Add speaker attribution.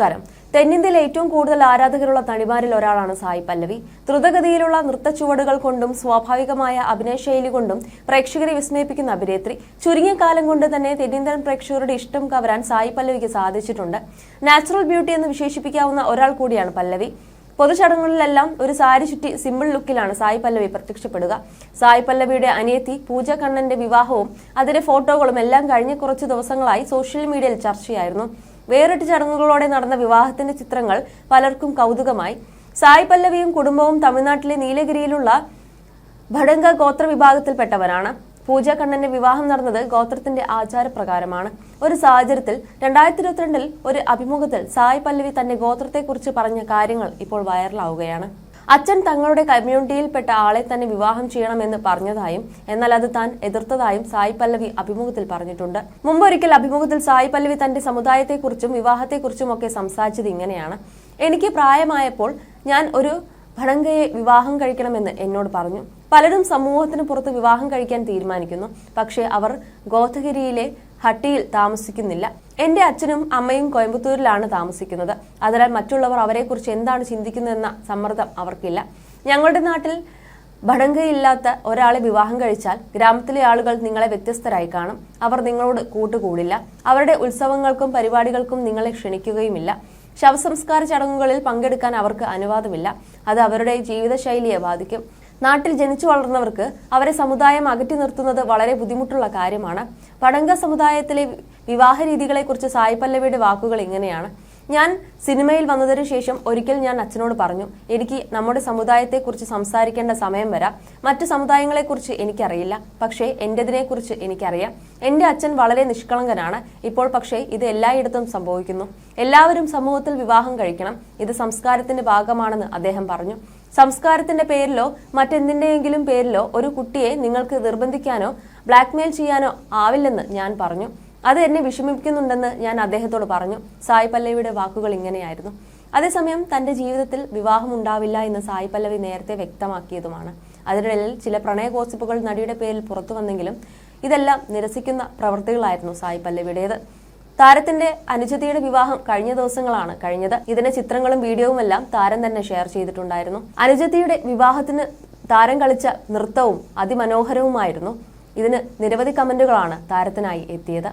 Speaker 1: നമസ്കാരം. തെന്നിന്ത്യയിൽ ഏറ്റവും കൂടുതൽ ആരാധകരുള്ള നടിമാരിൽ ഒരാളാണ് സായി പല്ലവി. ദ്രുതഗതിയിലുള്ള നൃത്തച്ചുവടുകൾ കൊണ്ടും സ്വാഭാവികമായ അഭിനയശൈലി കൊണ്ടും പ്രേക്ഷകരെ വിസ്മയിപ്പിക്കുന്ന അഭിനേത്രി. ചുരുങ്ങിയ കാലം കൊണ്ട് തന്നെ തെന്നിന്ത്യൻ പ്രേക്ഷകരുടെ ഇഷ്ടം കവരാൻ സായി പല്ലവിക്ക് സാധിച്ചിട്ടുണ്ട്. നാച്ചുറൽ ബ്യൂട്ടി എന്ന് വിശേഷിപ്പിക്കാവുന്ന ഒരാൾ കൂടിയാണ് പല്ലവി. പൊതുചടങ്ങുകളിലെല്ലാം ഒരു സാരി ചുറ്റി സിമ്പിൾ ലുക്കിലാണ് സായി പല്ലവി പ്രത്യക്ഷപ്പെടുക. സായി പല്ലവിയുടെ അനിയത്തി പൂജ കണ്ണന്റെ വിവാഹവും അതിന്റെ ഫോട്ടോകളും എല്ലാം കഴിഞ്ഞ കുറച്ച് ദിവസങ്ങളായി സോഷ്യൽ മീഡിയയിൽ ചർച്ചയായിരുന്നു. വേറിട്ട ചടങ്ങുകളോടെ നടന്ന വിവാഹത്തിന്റെ ചിത്രങ്ങൾ പലർക്കും കൗതുകമായി. സായി പല്ലവിയും കുടുംബവും തമിഴ്നാട്ടിലെ നീലഗിരിയിലുള്ള ഭടങ്ക ഗോത്ര വിഭാഗത്തിൽപ്പെട്ടവരാണ്. പൂജ കണ്ണന്റെ വിവാഹം നടന്നത് ഗോത്രത്തിന്റെ ആചാരപ്രകാരമാണ്. ഒരു സാഹചര്യത്തിൽ രണ്ടായിരത്തി ഇരുപത്തിരണ്ടിൽ ഒരു അഭിമുഖത്തിൽ സായ് പല്ലവി തന്റെ ഗോത്രത്തെക്കുറിച്ച് പറഞ്ഞ കാര്യങ്ങൾ ഇപ്പോൾ വൈറലാവുകയാണ്. അച്ഛൻ തങ്ങളുടെ കമ്മ്യൂണിറ്റിയിൽപ്പെട്ട ആളെ തന്നെ വിവാഹം ചെയ്യണമെന്ന് പറഞ്ഞതായും എന്നാൽ അത് താൻ എതിർത്തതായും സായി പല്ലവി അഭിമുഖത്തിൽ പറഞ്ഞിട്ടുണ്ട്. മുമ്പൊരിക്കൽ അഭിമുഖത്തിൽ സായി പല്ലവി തന്റെ സമുദായത്തെക്കുറിച്ചും വിവാഹത്തെക്കുറിച്ചും ഒക്കെ സംസാരിച്ചത് ഇങ്ങനെയാണ്. എനിക്ക് പ്രായമായപ്പോൾ ഞാൻ ഒരു ഭടങ്കയെ വിവാഹം കഴിക്കണമെന്ന് എന്നോട് പറഞ്ഞു. പലരും സമൂഹത്തിന് പുറത്ത് വിവാഹം കഴിക്കാൻ തീരുമാനിക്കുന്നു. പക്ഷേ അവർ ഗോതഗിരിയിലെ ഹട്ടിയിൽ താമസിക്കുന്നില്ല. എന്റെ അച്ഛനും അമ്മയും കോയമ്പത്തൂരിലാണ് താമസിക്കുന്നത്. അതിനാൽ മറ്റുള്ളവർ അവരെക്കുറിച്ച് എന്താണ് ചിന്തിക്കുന്നതെന്ന സമ്മർദ്ദം അവർക്കില്ല. ഞങ്ങളുടെ നാട്ടിൽ ഭടങ്കയില്ലാത്ത ഒരാളെ വിവാഹം കഴിച്ചാൽ ഗ്രാമത്തിലെ ആളുകൾ നിങ്ങളെ വ്യത്യസ്തരായി കാണും. അവർ നിങ്ങളോട് കൂട്ടുകൂടില്ല. അവരുടെ ഉത്സവങ്ങൾക്കും പരിപാടികൾക്കും നിങ്ങളെ ക്ഷണിക്കുകയുമില്ല. ശവസംസ്കാര ചടങ്ങുകളിൽ പങ്കെടുക്കാൻ അവർക്ക് അനുവാദമില്ല. അത് അവരുടെ ജീവിതശൈലിയെ ബാധിക്കും. നാട്ടിൽ ജനിച്ചു വളർന്നവർക്ക് അവരെ സമുദായം അകറ്റി നിർത്തുന്നത് വളരെ ബുദ്ധിമുട്ടുള്ള കാര്യമാണ്. പടങ്ക സമുദായത്തിലെ വിവാഹ രീതികളെക്കുറിച്ച് സായി പല്ലവിയുടെ വാക്കുകൾ ഇങ്ങനെയാണ്. ഞാൻ സിനിമയിൽ വന്നതിനു ശേഷം ഒരിക്കൽ ഞാൻ അച്ഛനോട് പറഞ്ഞു എനിക്ക് നമ്മുടെ സമുദായത്തെക്കുറിച്ച് സംസാരിക്കേണ്ട സമയം വരാം. മറ്റു സമുദായങ്ങളെക്കുറിച്ച് എനിക്കറിയില്ല പക്ഷേ എന്റെതിനെക്കുറിച്ച് എനിക്കറിയാം. എന്റെ അച്ഛൻ വളരെ നിഷ്കളങ്കനാണ്. ഇപ്പോൾ പക്ഷേ ഇത് എല്ലായിടത്തും സംഭവിക്കുന്നു. എല്ലാവരും സമൂഹത്തിൽ വിവാഹം കഴിക്കണം. ഇത് സംസ്കാരത്തിന്റെ ഭാഗമാണെന്ന് അദ്ദേഹം പറഞ്ഞു. സംസ്കാരത്തിന്റെ പേരിലോ മറ്റെന്തിന്റെയെങ്കിലും പേരിലോ ഒരു കുട്ടിയെ നിങ്ങൾക്ക് നിർബന്ധിക്കാനോ ബ്ലാക്ക്മെയിൽ ചെയ്യാനോ ആവില്ലെന്ന് ഞാൻ പറഞ്ഞു. അത് എന്നെ വിഷമിപ്പിക്കുന്നുണ്ടെന്ന് ഞാൻ അദ്ദേഹത്തോട് പറഞ്ഞു. സായി പല്ലവിയുടെ വാക്കുകൾ ഇങ്ങനെയായിരുന്നു. അതേസമയം തന്റെ ജീവിതത്തിൽ വിവാഹം ഉണ്ടാവില്ല എന്ന് സായി പല്ലവി നേരത്തെ വ്യക്തമാക്കിയതുമാണ്. അതിനിടയിൽ ചില പ്രണയ ഗോസിപ്പുകൾ നടിയുടെ പേരിൽ പുറത്തു വന്നെങ്കിലും ഇതെല്ലാം നിരസിക്കുന്ന പ്രവൃത്തികളായിരുന്നു സായി പല്ലവിയുടേത്. താരത്തിന്റെ അനുജതിയുടെ വിവാഹം കഴിഞ്ഞ ദിവസങ്ങളാണ് കഴിഞ്ഞത്. ഇതിന്റെ ചിത്രങ്ങളും വീഡിയോവുമെല്ലാം താരം തന്നെ ഷെയർ ചെയ്തിട്ടുണ്ടായിരുന്നു. അനുജതിയുടെ വിവാഹത്തിന് താരം കളിച്ച നൃത്തവും അതിമനോഹരവുമായിരുന്നു. ഇതിന് നിരവധി കമന്റുകളാണ് താരത്തിനായി എത്തിയത്.